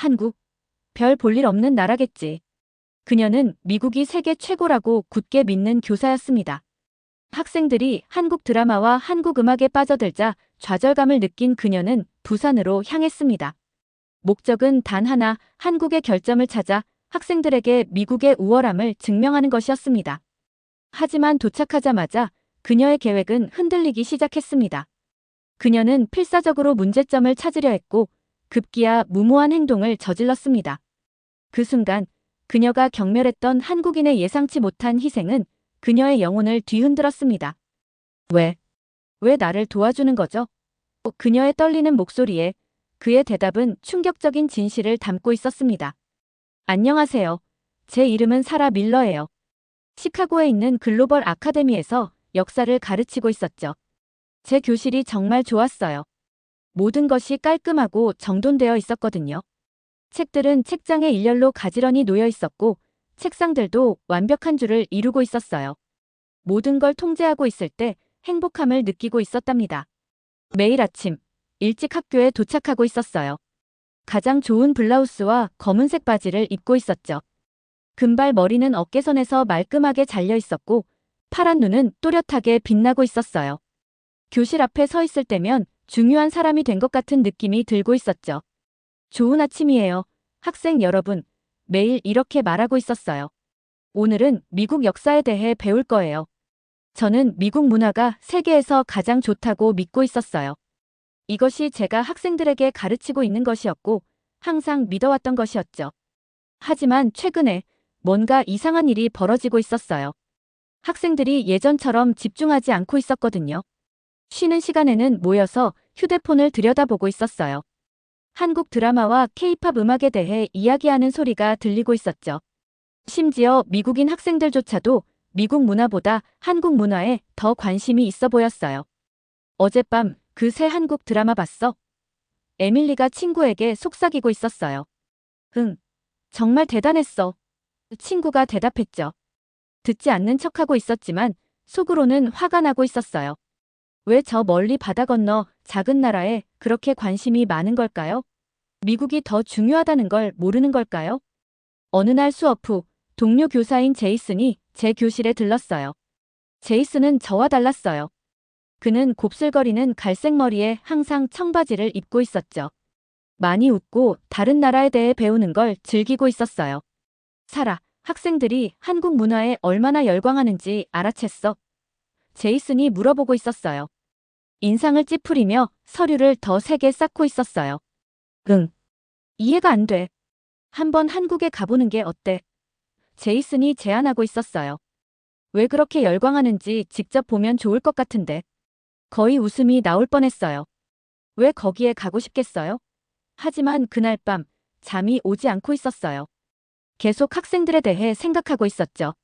한국. 별 볼 일 없는 나라겠지. 그녀는 미국이 세계 최고라고 굳게 믿는 교사였습니다. 학생들이 한국 드라마와 한국 음악에 빠져들자 좌절감을 느낀 그녀는 부산으로 향했습니다. 목적은 단 하나, 한국의 결점을 찾아 학생들에게 미국의 우월함을 증명하는 것이었습니다. 하지만 도착하자마자 그녀의 계획은 흔들리기 시작했습니다. 그녀는 필사적으로 문제점을 찾으려 했고 급기야 무모한 행동을 저질렀습니다. 그 순간 그녀가 경멸했던 한국인의 예상치 못한 희생은 그녀의 영혼을 뒤흔들었습니다. 왜? 왜 나를 도와주는 거죠? 어, 그녀의 떨리는 목소리에 그의 대답은 충격적인 진실을 담고 있었습니다. 안녕하세요. 제 이름은 사라 밀러예요. 시카고에 있는 글로벌 아카데미에서 역사를 가르치고 있었죠. 제 교실이 정말 좋았어요. 모든 것이 깔끔하고 정돈되어 있었거든요. 책들은 책장에 일렬로 가지런히 놓여 있었고 책상들도 완벽한 줄을 이루고 있었어요. 모든 걸 통제하고 있을 때 행복함을 느끼고 있었답니다. 매일 아침 일찍 학교에 도착하고 있었어요. 가장 좋은 블라우스와 검은색 바지를 입고 있었죠. 금발 머리는 어깨선에서 말끔하게 잘려 있었고 파란 눈은 또렷하게 빛나고 있었어요. 교실 앞에 서 있을 때면 중요한 사람이 된 것 같은 느낌이 들고 있었죠. 좋은 아침이에요. 학생 여러분. 매일 이렇게 말하고 있었어요. 오늘은 미국 역사에 대해 배울 거예요. 저는 미국 문화가 세계에서 가장 좋다고 믿고 있었어요. 이것이 제가 학생들에게 가르치고 있는 것이었고 항상 믿어왔던 것이었죠. 하지만 최근에 뭔가 이상한 일이 벌어지고 있었어요. 학생들이 예전처럼 집중하지 않고 있었거든요. 쉬는 시간에는 모여서 휴대폰을 들여다보고 있었어요. 한국 드라마와 케이팝 음악에 대해 이야기하는 소리가 들리고 있었죠. 심지어 미국인 학생들조차도 미국 문화보다 한국 문화에 더 관심이 있어 보였어요. 어젯밤 그 새 한국 드라마 봤어? 에밀리가 친구에게 속삭이고 있었어요. 응, 정말 대단했어. 친구가 대답했죠. 듣지 않는 척하고 있었지만 속으로는 화가 나고 있었어요. 왜 저 멀리 바다 건너 작은 나라에 그렇게 관심이 많은 걸까요? 미국이 더 중요하다는 걸 모르는 걸까요? 어느 날 수업 후 동료 교사인 제이슨이 제 교실에 들렀어요. 제이슨은 저와 달랐어요. 그는 곱슬거리는 갈색 머리에 항상 청바지를 입고 있었죠. 많이 웃고 다른 나라에 대해 배우는 걸 즐기고 있었어요. 사라, 학생들이 한국 문화에 얼마나 열광하는지 알아챘어. 제이슨이 물어보고 있었어요. 인상을 찌푸리며 서류를 더 세게 쌓고 있었어요. 응. 이해가 안 돼. 한번 한국에 가보는 게 어때? 제이슨이 제안하고 있었어요. 왜 그렇게 열광하는지 직접 보면 좋을 것 같은데. 거의 웃음이 나올 뻔했어요. 왜 거기에 가고 싶겠어요? 하지만 그날 밤 잠이 오지 않고 있었어요. 계속 학생들에 대해 생각하고 있었죠.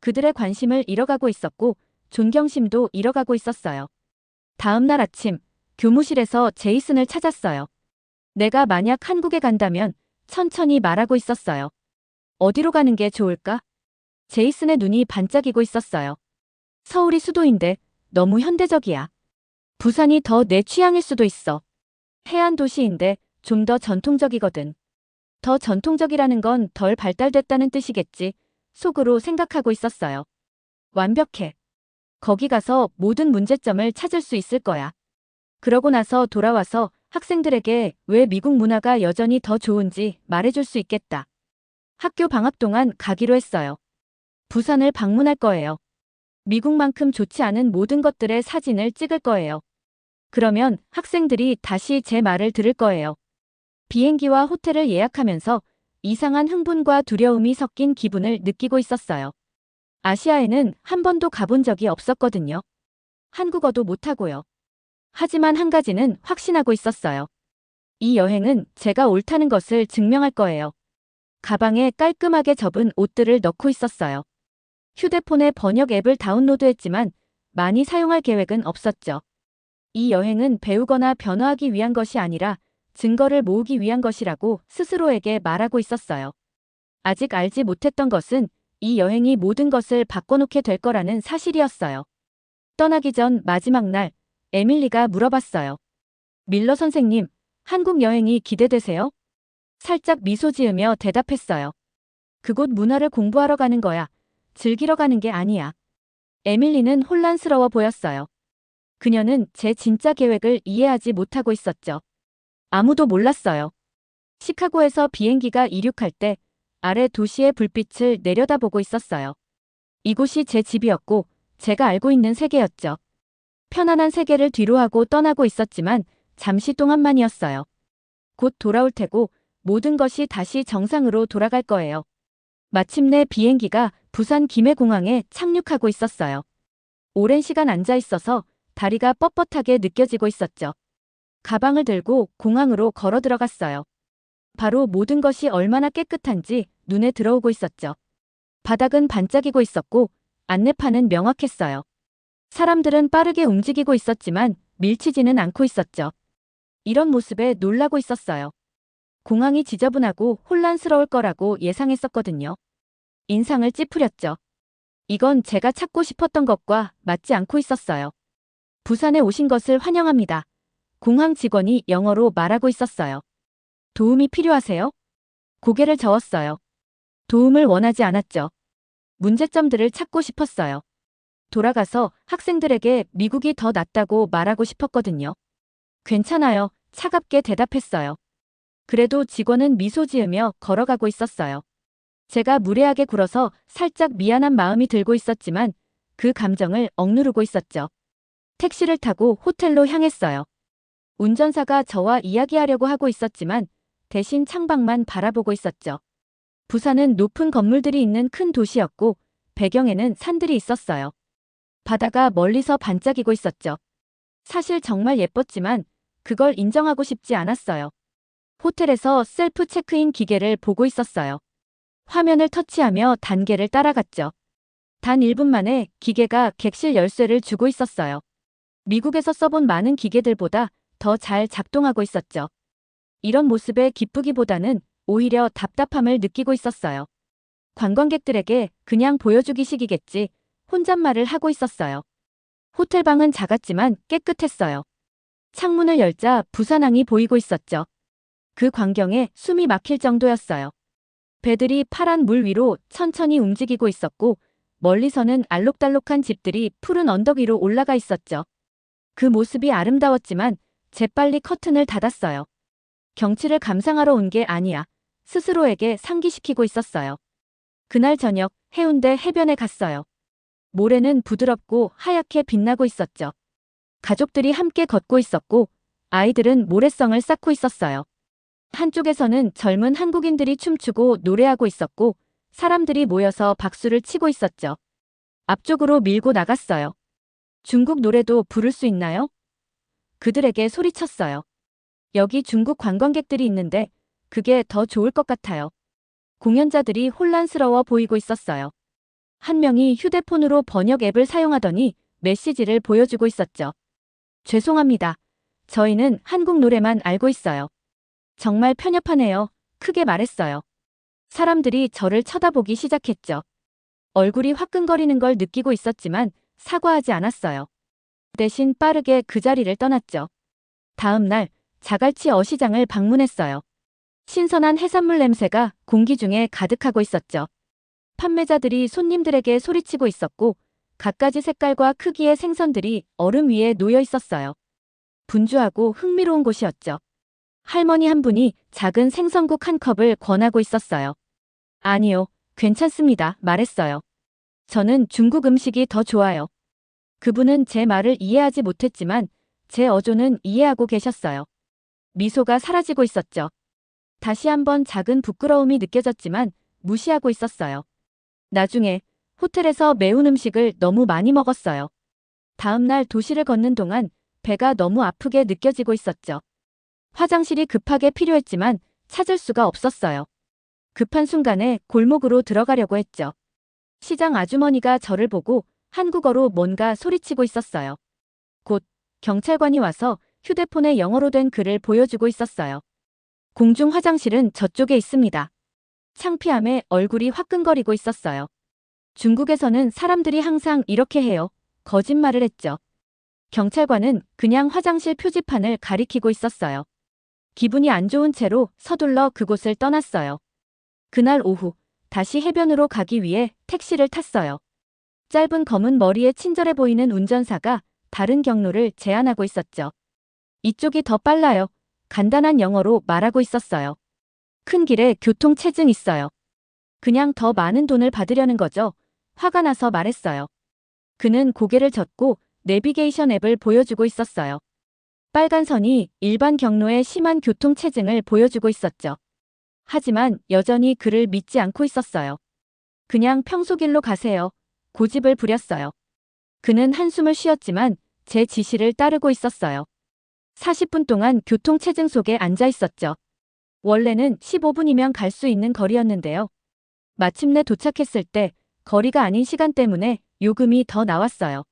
그들의 관심을 잃어가고 있었고 존경심도 잃어가고 있었어요. 다음 날 아침 교무실에서 제이슨을 찾았어요. 내가 만약 한국에 간다면 천천히 말하고 있었어요. 어디로 가는 게 좋을까? 제이슨의 눈이 반짝이고 있었어요. 서울이 수도인데 너무 현대적이야. 부산이 더 내 취향일 수도 있어. 해안 도시인데 좀 더 전통적이거든. 더 전통적이라는 건 덜 발달됐다는 뜻이겠지. 속으로 생각하고 있었어요. 완벽해. 거기 가서 모든 문제점을 찾을 수 있을 거야. 그러고 나서 돌아와서 학생들에게 왜 미국 문화가 여전히 더 좋은지 말해줄 수 있겠다. 학교 방학 동안 가기로 했어요. 부산을 방문할 거예요. 미국만큼 좋지 않은 모든 것들의 사진을 찍을 거예요. 그러면 학생들이 다시 제 말을 들을 거예요. 비행기와 호텔을 예약하면서 이상한 흥분과 두려움이 섞인 기분을 느끼고 있었어요. 아시아에는 한 번도 가본 적이 없었거든요. 한국어도 못하고요. 하지만 한 가지는 확신하고 있었어요. 이 여행은 제가 옳다는 것을 증명할 거예요. 가방에 깔끔하게 접은 옷들을 넣고 있었어요. 휴대폰에 번역 앱을 다운로드했지만 많이 사용할 계획은 없었죠. 이 여행은 배우거나 변화하기 위한 것이 아니라 증거를 모으기 위한 것이라고 스스로에게 말하고 있었어요. 아직 알지 못했던 것은 이 여행이 모든 것을 바꿔놓게 될 거라는 사실이었어요. 떠나기 전 마지막 날, 에밀리가 물어봤어요. 밀러 선생님, 한국 여행이 기대되세요? 살짝 미소 지으며 대답했어요. 그곳 문화를 공부하러 가는 거야. 즐기러 가는 게 아니야. 에밀리는 혼란스러워 보였어요. 그녀는 제 진짜 계획을 이해하지 못하고 있었죠. 아무도 몰랐어요. 시카고에서 비행기가 이륙할 때 아래 도시의 불빛을 내려다보고 있었어요. 이곳이 제 집이었고 제가 알고 있는 세계였죠. 편안한 세계를 뒤로하고 떠나고 있었지만 잠시 동안만이었어요. 곧 돌아올 테고 모든 것이 다시 정상으로 돌아갈 거예요. 마침내 비행기가 부산 김해공항에 착륙하고 있었어요. 오랜 시간 앉아 있어서 다리가 뻣뻣하게 느껴지고 있었죠. 가방을 들고 공항으로 걸어 들어갔어요. 바로 모든 것이 얼마나 깨끗한지 눈에 들어오고 있었죠. 바닥은 반짝이고 있었고 안내판은 명확했어요. 사람들은 빠르게 움직이고 있었지만 밀치지는 않고 있었죠. 이런 모습에 놀라고 있었어요. 공항이 지저분하고 혼란스러울 거라고 예상했었거든요. 인상을 찌푸렸죠. 이건 제가 찾고 싶었던 것과 맞지 않고 있었어요. 부산에 오신 것을 환영합니다. 공항 직원이 영어로 말하고 있었어요. 도움이 필요하세요? 고개를 저었어요. 도움을 원하지 않았죠. 문제점들을 찾고 싶었어요. 돌아가서 학생들에게 미국이 더 낫다고 말하고 싶었거든요. 괜찮아요. 차갑게 대답했어요. 그래도 직원은 미소 지으며 걸어가고 있었어요. 제가 무례하게 굴어서 살짝 미안한 마음이 들고 있었지만 그 감정을 억누르고 있었죠. 택시를 타고 호텔로 향했어요. 운전사가 저와 이야기하려고 하고 있었지만 대신 창밖만 바라보고 있었죠. 부산은 높은 건물들이 있는 큰 도시였고 배경에는 산들이 있었어요. 바다가 멀리서 반짝이고 있었죠. 사실 정말 예뻤지만 그걸 인정하고 싶지 않았어요. 호텔에서 셀프 체크인 기계를 보고 있었어요. 화면을 터치하며 단계를 따라갔죠. 단 1분 만에 기계가 객실 열쇠를 주고 있었어요. 미국에서 써본 많은 기계들보다 더 잘 작동하고 있었죠. 이런 모습에 기쁘기보다는 오히려 답답함을 느끼고 있었어요. 관광객들에게 그냥 보여주기식이겠지 혼잣말을 하고 있었어요. 호텔방은 작았지만 깨끗했어요. 창문을 열자 부산항이 보이고 있었죠. 그 광경에 숨이 막힐 정도였어요. 배들이 파란 물 위로 천천히 움직이고 있었고 멀리서는 알록달록한 집들이 푸른 언덕 위로 올라가 있었죠. 그 모습이 아름다웠지만 재빨리 커튼을 닫았어요. 경치를 감상하러 온 게 아니야. 스스로에게 상기시키고 있었어요. 그날 저녁 해운대 해변에 갔어요. 모래는 부드럽고 하얗게 빛나고 있었죠. 가족들이 함께 걷고 있었고 아이들은 모래성을 쌓고 있었어요. 한쪽에서는 젊은 한국인들이 춤추고 노래하고 있었고 사람들이 모여서 박수를 치고 있었죠. 앞쪽으로 밀고 나갔어요. 중국 노래도 부를 수 있나요? 그들에게 소리쳤어요. 여기 중국 관광객들이 있는데 그게 더 좋을 것 같아요. 공연자들이 혼란스러워 보이고 있었어요. 한 명이 휴대폰으로 번역 앱을 사용하더니 메시지를 보여주고 있었죠. 죄송합니다. 저희는 한국 노래만 알고 있어요. 정말 편협하네요. 크게 말했어요. 사람들이 저를 쳐다보기 시작했죠. 얼굴이 화끈거리는 걸 느끼고 있었지만 사과하지 않았어요. 대신 빠르게 그 자리를 떠났죠. 다음 날 자갈치 어시장을 방문했어요. 신선한 해산물 냄새가 공기 중에 가득하고 있었죠. 판매자들이 손님들에게 소리치고 있었고 갖가지 색깔과 크기의 생선들이 얼음 위에 놓여 있었어요. 분주하고 흥미로운 곳이었죠. 할머니 한 분이 작은 생선국 한 컵을 권하고 있었어요. 아니요, 괜찮습니다. 말했어요. 저는 중국 음식이 더 좋아요. 그분은 제 말을 이해하지 못했지만 제 어조는 이해하고 계셨어요. 미소가 사라지고 있었죠. 다시 한번 작은 부끄러움이 느껴졌지만 무시하고 있었어요. 나중에 호텔에서 매운 음식을 너무 많이 먹었어요. 다음 날 도시를 걷는 동안 배가 너무 아프게 느껴지고 있었죠. 화장실이 급하게 필요했지만 찾을 수가 없었어요. 급한 순간에 골목으로 들어가려고 했죠. 시장 아주머니가 저를 보고 한국어로 뭔가 소리치고 있었어요. 곧 경찰관이 와서 휴대폰에 영어로 된 글을 보여주고 있었어요. 공중 화장실은 저쪽에 있습니다. 창피함에 얼굴이 화끈거리고 있었어요. 중국에서는 사람들이 항상 이렇게 해요. 거짓말을 했죠. 경찰관은 그냥 화장실 표지판을 가리키고 있었어요. 기분이 안 좋은 채로 서둘러 그곳을 떠났어요. 그날 오후 다시 해변으로 가기 위해 택시를 탔어요. 짧은 검은 머리에 친절해 보이는 운전사가 다른 경로를 제안하고 있었죠. 이쪽이 더 빨라요. 간단한 영어로 말하고 있었어요. 큰 길에 교통체증 있어요. 그냥 더 많은 돈을 받으려는 거죠. 화가 나서 말했어요. 그는 고개를 젓고 내비게이션 앱을 보여주고 있었어요. 빨간 선이 일반 경로의 심한 교통체증을 보여주고 있었죠. 하지만 여전히 그를 믿지 않고 있었어요. 그냥 평소 길로 가세요. 고집을 부렸어요. 그는 한숨을 쉬었지만 제 지시를 따르고 있었어요. 40분 동안 교통체증 속에 앉아 있었죠. 원래는 15분이면 갈 수 있는 거리였는데요. 마침내 도착했을 때 거리가 아닌 시간 때문에 요금이 더 나왔어요.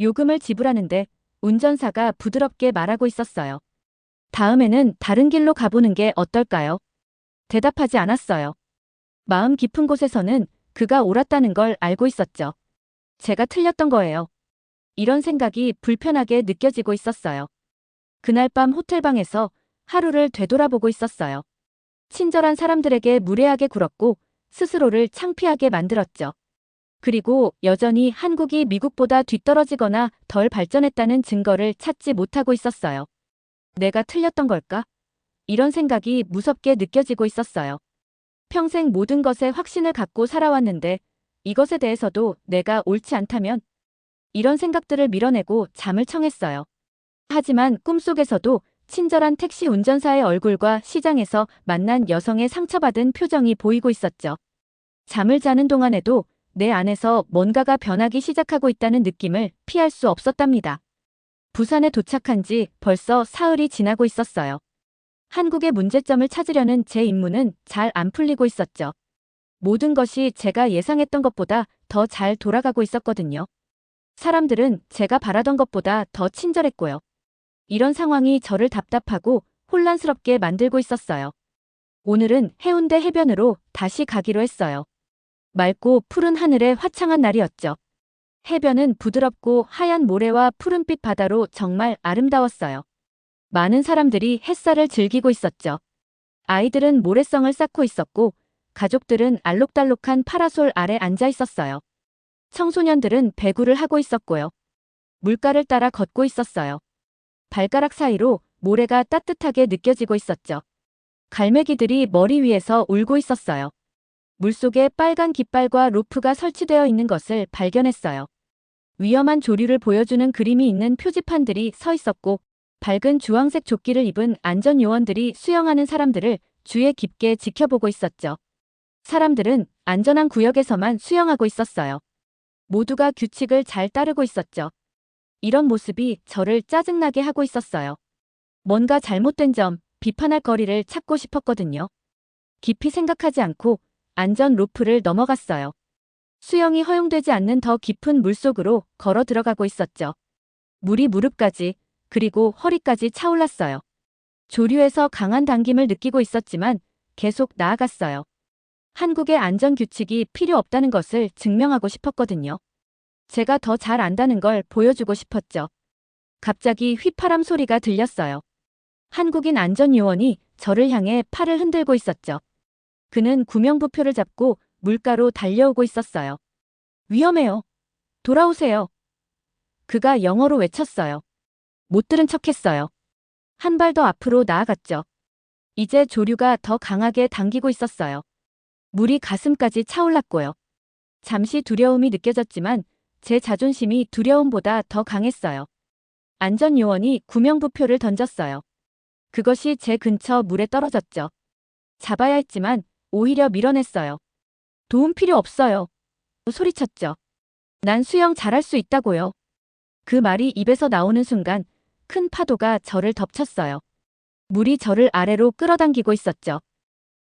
요금을 지불하는데 운전사가 부드럽게 말하고 있었어요. 다음에는 다른 길로 가보는 게 어떨까요? 대답하지 않았어요. 마음 깊은 곳에서는 그가 옳았다는 걸 알고 있었죠. 제가 틀렸던 거예요. 이런 생각이 불편하게 느껴지고 있었어요. 그날 밤 호텔방에서 하루를 되돌아보고 있었어요. 친절한 사람들에게 무례하게 굴었고 스스로를 창피하게 만들었죠. 그리고 여전히 한국이 미국보다 뒤떨어지거나 덜 발전했다는 증거를 찾지 못하고 있었어요. 내가 틀렸던 걸까? 이런 생각이 무섭게 느껴지고 있었어요. 평생 모든 것에 확신을 갖고 살아왔는데 이것에 대해서도 내가 옳지 않다면 이런 생각들을 밀어내고 잠을 청했어요. 하지만 꿈속에서도 친절한 택시 운전사의 얼굴과 시장에서 만난 여성의 상처받은 표정이 보이고 있었죠. 잠을 자는 동안에도 내 안에서 뭔가가 변하기 시작하고 있다는 느낌을 피할 수 없었답니다. 부산에 도착한 지 벌써 사흘이 지나고 있었어요. 한국의 문제점을 찾으려는 제 임무는 잘 안 풀리고 있었죠. 모든 것이 제가 예상했던 것보다 더 잘 돌아가고 있었거든요. 사람들은 제가 바라던 것보다 더 친절했고요. 이런 상황이 저를 답답하고 혼란스럽게 만들고 있었어요. 오늘은 해운대 해변으로 다시 가기로 했어요. 맑고 푸른 하늘에 화창한 날이었죠. 해변은 부드럽고 하얀 모래와 푸른빛 바다로 정말 아름다웠어요. 많은 사람들이 햇살을 즐기고 있었죠. 아이들은 모래성을 쌓고 있었고 가족들은 알록달록한 파라솔 아래 앉아 있었어요. 청소년들은 배구를 하고 있었고요. 물가를 따라 걷고 있었어요. 발가락 사이로 모래가 따뜻하게 느껴지고 있었죠. 갈매기들이 머리 위에서 울고 있었어요. 물속에 빨간 깃발과 로프가 설치되어 있는 것을 발견했어요. 위험한 조류를 보여주는 그림이 있는 표지판들이 서 있었고 밝은 주황색 조끼를 입은 안전요원들이 수영하는 사람들을 주의 깊게 지켜보고 있었죠. 사람들은 안전한 구역에서만 수영하고 있었어요. 모두가 규칙을 잘 따르고 있었죠. 이런 모습이 저를 짜증나게 하고 있었어요. 뭔가 잘못된 점, 비판할 거리를 찾고 싶었거든요. 깊이 생각하지 않고 안전 로프를 넘어갔어요. 수영이 허용되지 않는 더 깊은 물속으로 걸어 들어가고 있었죠. 물이 무릎까지, 그리고 허리까지 차올랐어요. 조류에서 강한 당김을 느끼고 있었지만 계속 나아갔어요. 한국의 안전 규칙이 필요 없다는 것을 증명하고 싶었거든요. 제가 더 잘 안다는 걸 보여주고 싶었죠. 갑자기 휘파람 소리가 들렸어요. 한국인 안전요원이 저를 향해 팔을 흔들고 있었죠. 그는 구명부표를 잡고 물가로 달려오고 있었어요. 위험해요. 돌아오세요. 그가 영어로 외쳤어요. 못 들은 척 했어요. 한 발 더 앞으로 나아갔죠. 이제 조류가 더 강하게 당기고 있었어요. 물이 가슴까지 차올랐고요. 잠시 두려움이 느껴졌지만 제 자존심이 두려움보다 더 강했어요. 안전요원이 구명부표를 던졌어요. 그것이 제 근처 물에 떨어졌죠. 잡아야 했지만 오히려 밀어냈어요. 도움 필요 없어요. 소리쳤죠. 난 수영 잘할 수 있다고요. 그 말이 입에서 나오는 순간 큰 파도가 저를 덮쳤어요. 물이 저를 아래로 끌어당기고 있었죠.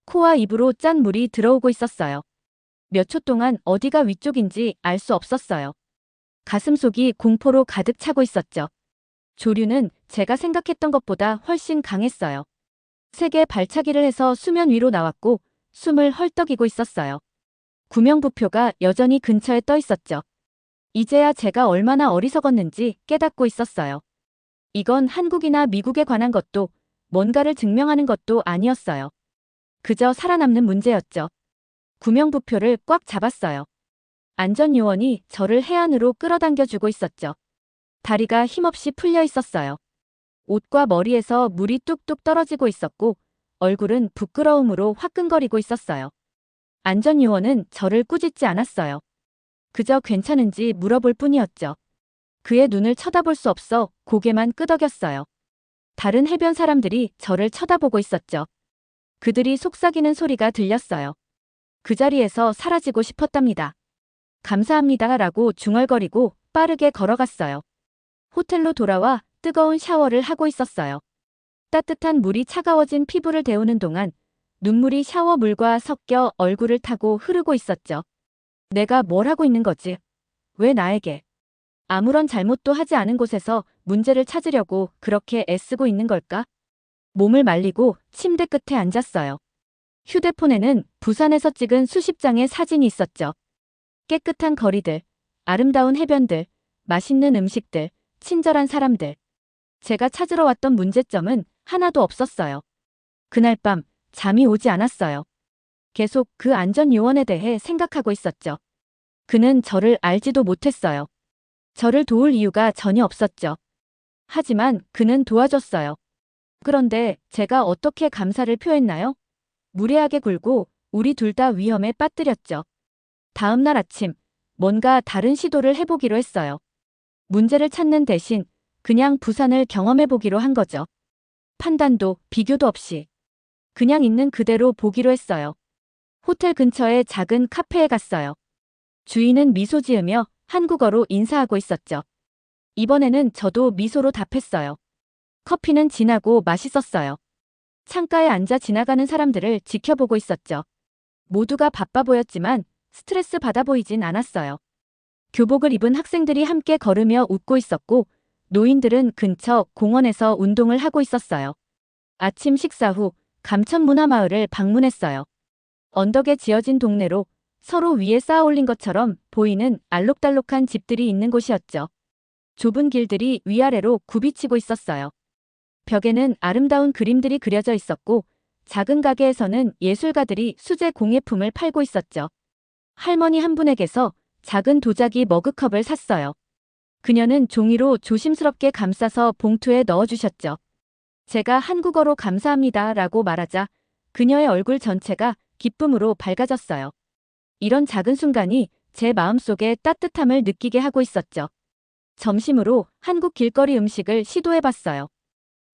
코와 입으로 짠 물이 들어오고 있었어요. 몇 초 동안 어디가 위쪽인지 알 수 없었어요. 가슴속이 공포로 가득 차고 있었죠. 조류는 제가 생각했던 것보다 훨씬 강했어요. 세게 발차기를 해서 수면 위로 나왔고 숨을 헐떡이고 있었어요. 구명부표가 여전히 근처에 떠 있었죠. 이제야 제가 얼마나 어리석었는지 깨닫고 있었어요. 이건 한국이나 미국에 관한 것도 뭔가를 증명하는 것도 아니었어요. 그저 살아남는 문제였죠. 구명부표를 꽉 잡았어요. 안전요원이 저를 해안으로 끌어당겨주고 있었죠. 다리가 힘없이 풀려 있었어요. 옷과 머리에서 물이 뚝뚝 떨어지고 있었고 얼굴은 부끄러움으로 화끈거리고 있었어요. 안전요원은 저를 꾸짖지 않았어요. 그저 괜찮은지 물어볼 뿐이었죠. 그의 눈을 쳐다볼 수 없어 고개만 끄덕였어요. 다른 해변 사람들이 저를 쳐다보고 있었죠. 그들이 속삭이는 소리가 들렸어요. 그 자리에서 사라지고 싶었답니다. 감사합니다 라고 중얼거리고 빠르게 걸어갔어요. 호텔로 돌아와 뜨거운 샤워를 하고 있었어요. 따뜻한 물이 차가워진 피부를 데우는 동안 눈물이 샤워 물과 섞여 얼굴을 타고 흐르고 있었죠. 내가 뭘 하고 있는 거지? 왜 나에게? 아무런 잘못도 하지 않은 곳에서 문제를 찾으려고 그렇게 애쓰고 있는 걸까? 몸을 말리고 침대 끝에 앉았어요. 휴대폰에는 부산에서 찍은 수십 장의 사진이 있었죠. 깨끗한 거리들, 아름다운 해변들, 맛있는 음식들, 친절한 사람들. 제가 찾으러 왔던 문제점은 하나도 없었어요. 그날 밤 잠이 오지 않았어요. 계속 그 안전요원에 대해 생각하고 있었죠. 그는 저를 알지도 못했어요. 저를 도울 이유가 전혀 없었죠. 하지만 그는 도와줬어요. 그런데 제가 어떻게 감사를 표했나요? 무례하게 굴고 우리 둘 다 위험에 빠뜨렸죠. 다음 날 아침 뭔가 다른 시도를 해보기로 했어요. 문제를 찾는 대신 그냥 부산을 경험해보기로 한 거죠. 판단도 비교도 없이 그냥 있는 그대로 보기로 했어요. 호텔 근처의 작은 카페에 갔어요. 주인은 미소 지으며 한국어로 인사하고 있었죠. 이번에는 저도 미소로 답했어요. 커피는 진하고 맛있었어요. 창가에 앉아 지나가는 사람들을 지켜보고 있었죠. 모두가 바빠 보였지만 스트레스 받아 보이진 않았어요. 교복을 입은 학생들이 함께 걸으며 웃고 있었고 노인들은 근처 공원에서 운동을 하고 있었어요. 아침 식사 후 감천문화마을을 방문했어요. 언덕에 지어진 동네로 서로 위에 쌓아 올린 것처럼 보이는 알록달록한 집들이 있는 곳이었죠. 좁은 길들이 위아래로 굽이치고 있었어요. 벽에는 아름다운 그림들이 그려져 있었고 작은 가게에서는 예술가들이 수제 공예품을 팔고 있었죠. 할머니 한 분에게서 작은 도자기 머그컵을 샀어요. 그녀는 종이로 조심스럽게 감싸서 봉투에 넣어주셨죠. 제가 한국어로 감사합니다 라고 말하자 그녀의 얼굴 전체가 기쁨으로 밝아졌어요. 이런 작은 순간이 제 마음속에 따뜻함을 느끼게 하고 있었죠. 점심으로 한국 길거리 음식을 시도해봤어요.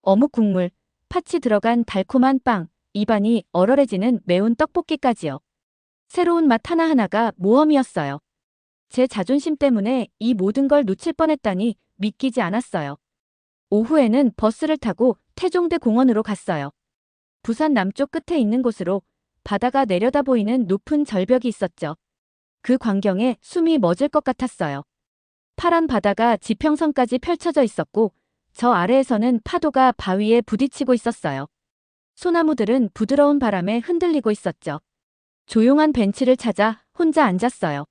어묵 국물, 팥이 들어간 달콤한 빵, 입안이 얼얼해지는 매운 떡볶이까지요. 새로운 맛 하나하나가 모험이었어요. 제 자존심 때문에 이 모든 걸 놓칠 뻔했다니 믿기지 않았어요. 오후에는 버스를 타고 태종대 공원으로 갔어요. 부산 남쪽 끝에 있는 곳으로 바다가 내려다 보이는 높은 절벽이 있었죠. 그 광경에 숨이 멎을 것 같았어요. 파란 바다가 지평선까지 펼쳐져 있었고 저 아래에서는 파도가 바위에 부딪히고 있었어요. 소나무들은 부드러운 바람에 흔들리고 있었죠. 조용한 벤치를 찾아 혼자 앉았어요.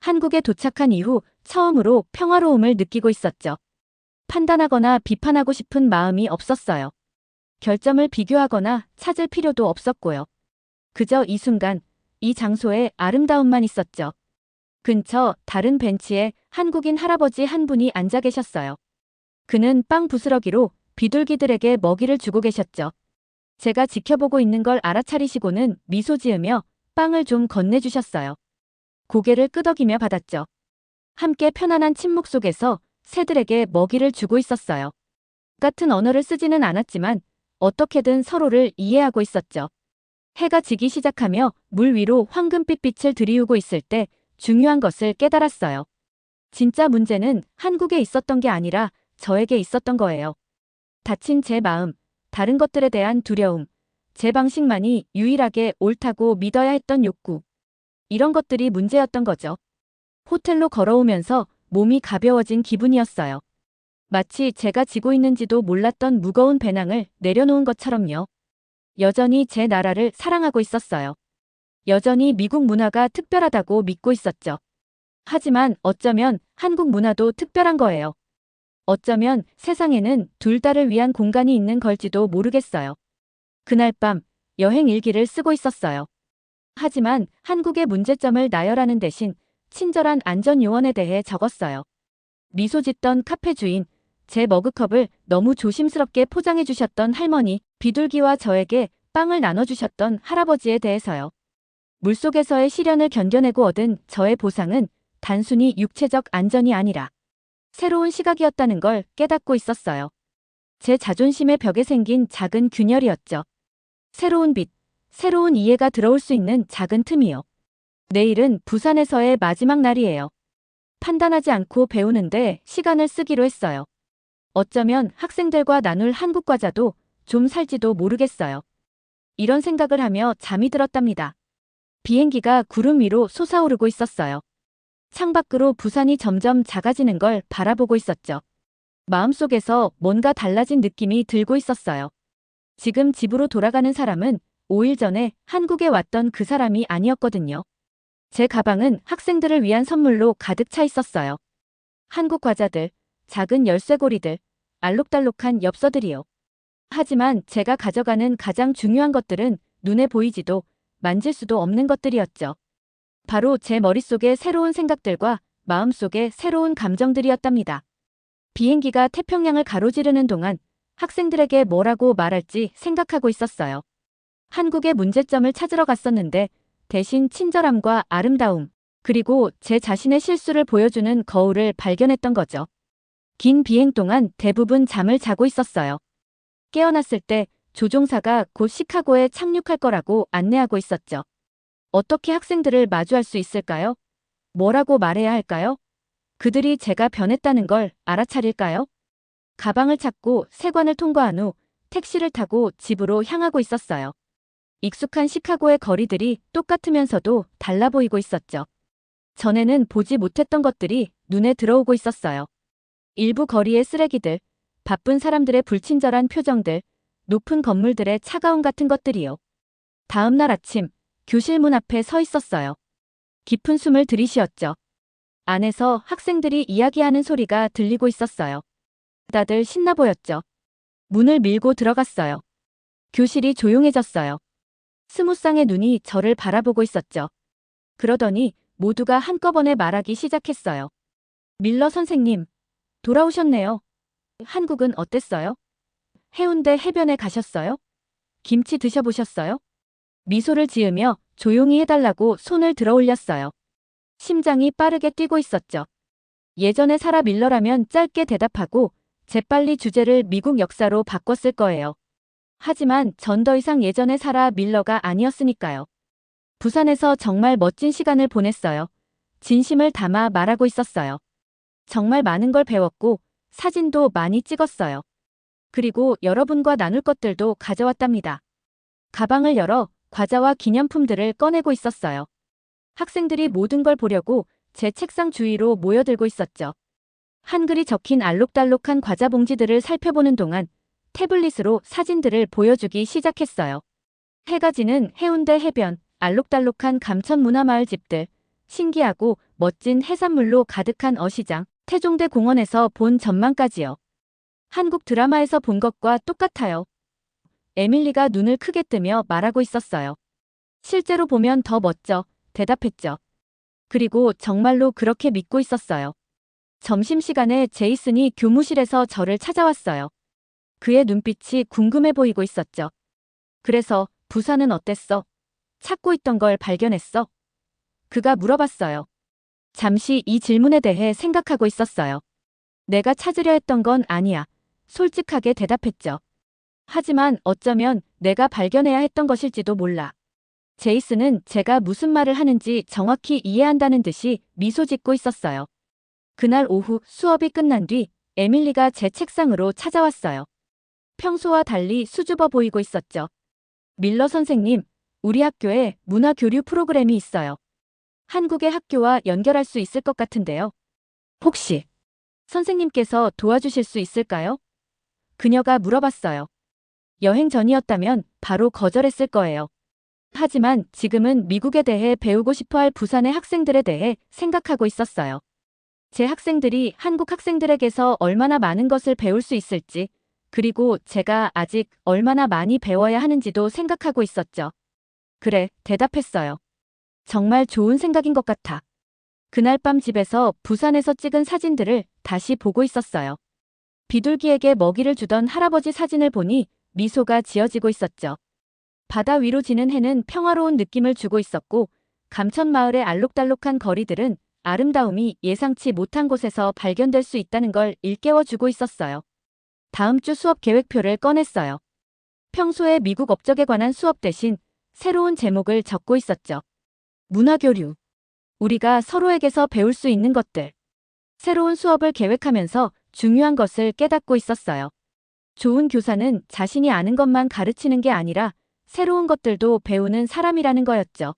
한국에 도착한 이후 처음으로 평화로움을 느끼고 있었죠. 판단하거나 비판하고 싶은 마음이 없었어요. 결점을 비교하거나 찾을 필요도 없었고요. 그저 이 순간, 이 장소에 아름다움만 있었죠. 근처 다른 벤치에 한국인 할아버지 한 분이 앉아 계셨어요. 그는 빵 부스러기로 비둘기들에게 먹이를 주고 계셨죠. 제가 지켜보고 있는 걸 알아차리시고는 미소 지으며 빵을 좀 건네주셨어요. 고개를 끄덕이며 받았죠. 함께 편안한 침묵 속에서 새들에게 먹이를 주고 있었어요. 같은 언어를 쓰지는 않았지만 어떻게든 서로를 이해하고 있었죠. 해가 지기 시작하며 물 위로 황금빛 빛을 들이우고 있을 때 중요한 것을 깨달았어요. 진짜 문제는 한국에 있었던 게 아니라 저에게 있었던 거예요. 다친 제 마음, 다른 것들에 대한 두려움, 제 방식만이 유일하게 옳다고 믿어야 했던 욕구. 이런 것들이 문제였던 거죠. 호텔로 걸어오면서 몸이 가벼워진 기분이었어요. 마치 제가 지고 있는지도 몰랐던 무거운 배낭을 내려놓은 것처럼요. 여전히 제 나라를 사랑하고 있었어요. 여전히 미국 문화가 특별하다고 믿고 있었죠. 하지만 어쩌면 한국 문화도 특별한 거예요. 어쩌면 세상에는 둘 다를 위한 공간이 있는 걸지도 모르겠어요. 그날 밤 여행 일기를 쓰고 있었어요. 하지만 한국의 문제점을 나열하는 대신 친절한 안전 요원에 대해 적었어요. 미소 짓던 카페 주인, 제 머그컵을 너무 조심스럽게 포장해 주셨던 할머니, 비둘기와 저에게 빵을 나눠주셨던 할아버지에 대해서요. 물속에서의 시련을 견뎌내고 얻은 저의 보상은 단순히 육체적 안전이 아니라 새로운 시각이었다는 걸 깨닫고 있었어요. 제 자존심의 벽에 생긴 작은 균열이었죠. 새로운 빛, 새로운 이해가 들어올 수 있는 작은 틈이요. 내일은 부산에서의 마지막 날이에요. 판단하지 않고 배우는데 시간을 쓰기로 했어요. 어쩌면 학생들과 나눌 한국 과자도 좀 살지도 모르겠어요. 이런 생각을 하며 잠이 들었답니다. 비행기가 구름 위로 솟아오르고 있었어요. 창밖으로 부산이 점점 작아지는 걸 바라보고 있었죠. 마음속에서 뭔가 달라진 느낌이 들고 있었어요. 지금 집으로 돌아가는 사람은 5일 전에 한국에 왔던 그 사람이 아니었거든요. 제 가방은 학생들을 위한 선물로 가득 차 있었어요. 한국 과자들, 작은 열쇠고리들, 알록달록한 엽서들이요. 하지만 제가 가져가는 가장 중요한 것들은 눈에 보이지도 만질 수도 없는 것들이었죠. 바로 제 머릿속의 새로운 생각들과 마음속의 새로운 감정들이었답니다. 비행기가 태평양을 가로지르는 동안 학생들에게 뭐라고 말할지 생각하고 있었어요. 한국의 문제점을 찾으러 갔었는데 대신 친절함과 아름다움, 그리고 제 자신의 실수를 보여주는 거울을 발견했던 거죠. 긴 비행 동안 대부분 잠을 자고 있었어요. 깨어났을 때 조종사가 곧 시카고에 착륙할 거라고 안내하고 있었죠. 어떻게 학생들을 마주할 수 있을까요? 뭐라고 말해야 할까요? 그들이 제가 변했다는 걸 알아차릴까요? 가방을 찾고 세관을 통과한 후 택시를 타고 집으로 향하고 있었어요. 익숙한 시카고의 거리들이 똑같으면서도 달라 보이고 있었죠. 전에는 보지 못했던 것들이 눈에 들어오고 있었어요. 일부 거리의 쓰레기들, 바쁜 사람들의 불친절한 표정들, 높은 건물들의 차가움 같은 것들이요. 다음 날 아침, 교실 문 앞에 서 있었어요. 깊은 숨을 들이쉬었죠. 안에서 학생들이 이야기하는 소리가 들리고 있었어요. 다들 신나 보였죠. 문을 밀고 들어갔어요. 교실이 조용해졌어요. 스무 쌍의 눈이 저를 바라보고 있었죠. 그러더니 모두가 한꺼번에 말하기 시작했어요. 밀러 선생님, 돌아오셨네요. 한국은 어땠어요? 해운대 해변에 가셨어요? 김치 드셔보셨어요? 미소를 지으며 조용히 해달라고 손을 들어 올렸어요. 심장이 빠르게 뛰고 있었죠. 예전에 사라 밀러라면 짧게 대답하고 재빨리 주제를 미국 역사로 바꿨을 거예요. 하지만 전 더 이상 예전의 사라 밀러가 아니었으니까요. 부산에서 정말 멋진 시간을 보냈어요. 진심을 담아 말하고 있었어요. 정말 많은 걸 배웠고 사진도 많이 찍었어요. 그리고 여러분과 나눌 것들도 가져왔답니다. 가방을 열어 과자와 기념품들을 꺼내고 있었어요. 학생들이 모든 걸 보려고 제 책상 주위로 모여들고 있었죠. 한글이 적힌 알록달록한 과자 봉지들을 살펴보는 동안 태블릿으로 사진들을 보여주기 시작했어요. 해가 지는 해운대 해변, 알록달록한 감천 문화마을 집들, 신기하고 멋진 해산물로 가득한 어시장, 태종대 공원에서 본 전망까지요. 한국 드라마에서 본 것과 똑같아요. 에밀리가 눈을 크게 뜨며 말하고 있었어요. 실제로 보면 더 멋져, 대답했죠. 그리고 정말로 그렇게 믿고 있었어요. 점심시간에 제이슨이 교무실에서 저를 찾아왔어요. 그의 눈빛이 궁금해 보이고 있었죠. 그래서 부산은 어땠어? 찾고 있던 걸 발견했어? 그가 물어봤어요. 잠시 이 질문에 대해 생각하고 있었어요. 내가 찾으려 했던 건 아니야. 솔직하게 대답했죠. 하지만 어쩌면 내가 발견해야 했던 것일지도 몰라. 제이슨은 제가 무슨 말을 하는지 정확히 이해한다는 듯이 미소 짓고 있었어요. 그날 오후 수업이 끝난 뒤 에밀리가 제 책상으로 찾아왔어요. 평소와 달리 수줍어 보이고 있었죠. 밀러 선생님, 우리 학교에 문화 교류 프로그램이 있어요. 한국의 학교와 연결할 수 있을 것 같은데요. 혹시 선생님께서 도와주실 수 있을까요? 그녀가 물어봤어요. 여행 전이었다면 바로 거절했을 거예요. 하지만 지금은 미국에 대해 배우고 싶어 할 부산의 학생들에 대해 생각하고 있었어요. 제 학생들이 한국 학생들에게서 얼마나 많은 것을 배울 수 있을지, 그리고 제가 아직 얼마나 많이 배워야 하는지도 생각하고 있었죠. 그래, 대답했어요. 정말 좋은 생각인 것 같아. 그날 밤 집에서 부산에서 찍은 사진들을 다시 보고 있었어요. 비둘기에게 먹이를 주던 할아버지 사진을 보니 미소가 지어지고 있었죠. 바다 위로 지는 해는 평화로운 느낌을 주고 있었고, 감천마을의 알록달록한 거리들은 아름다움이 예상치 못한 곳에서 발견될 수 있다는 걸 일깨워주고 있었어요. 다음 주 수업 계획표를 꺼냈어요. 평소에 미국 업적에 관한 수업 대신 새로운 제목을 적고 있었죠. 문화교류. 우리가 서로에게서 배울 수 있는 것들. 새로운 수업을 계획하면서 중요한 것을 깨닫고 있었어요. 좋은 교사는 자신이 아는 것만 가르치는 게 아니라 새로운 것들도 배우는 사람이라는 거였죠.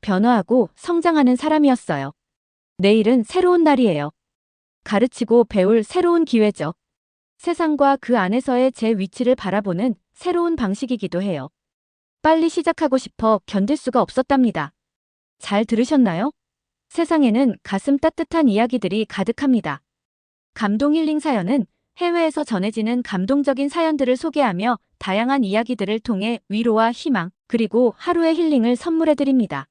변화하고 성장하는 사람이었어요. 내일은 새로운 날이에요. 가르치고 배울 새로운 기회죠. 세상과 그 안에서의 제 위치를 바라보는 새로운 방식이기도 해요. 빨리 시작하고 싶어 견딜 수가 없었답니다. 잘 들으셨나요? 세상에는 가슴 따뜻한 이야기들이 가득합니다. 감동 힐링 사연은 해외에서 전해지는 감동적인 사연들을 소개하며 다양한 이야기들을 통해 위로와 희망, 그리고 하루의 힐링을 선물해드립니다.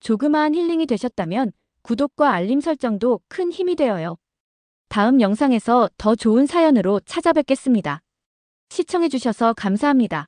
조그마한 힐링이 되셨다면 구독과 알림 설정도 큰 힘이 되어요. 다음 영상에서 더 좋은 사연으로 찾아뵙겠습니다. 시청해주셔서 감사합니다.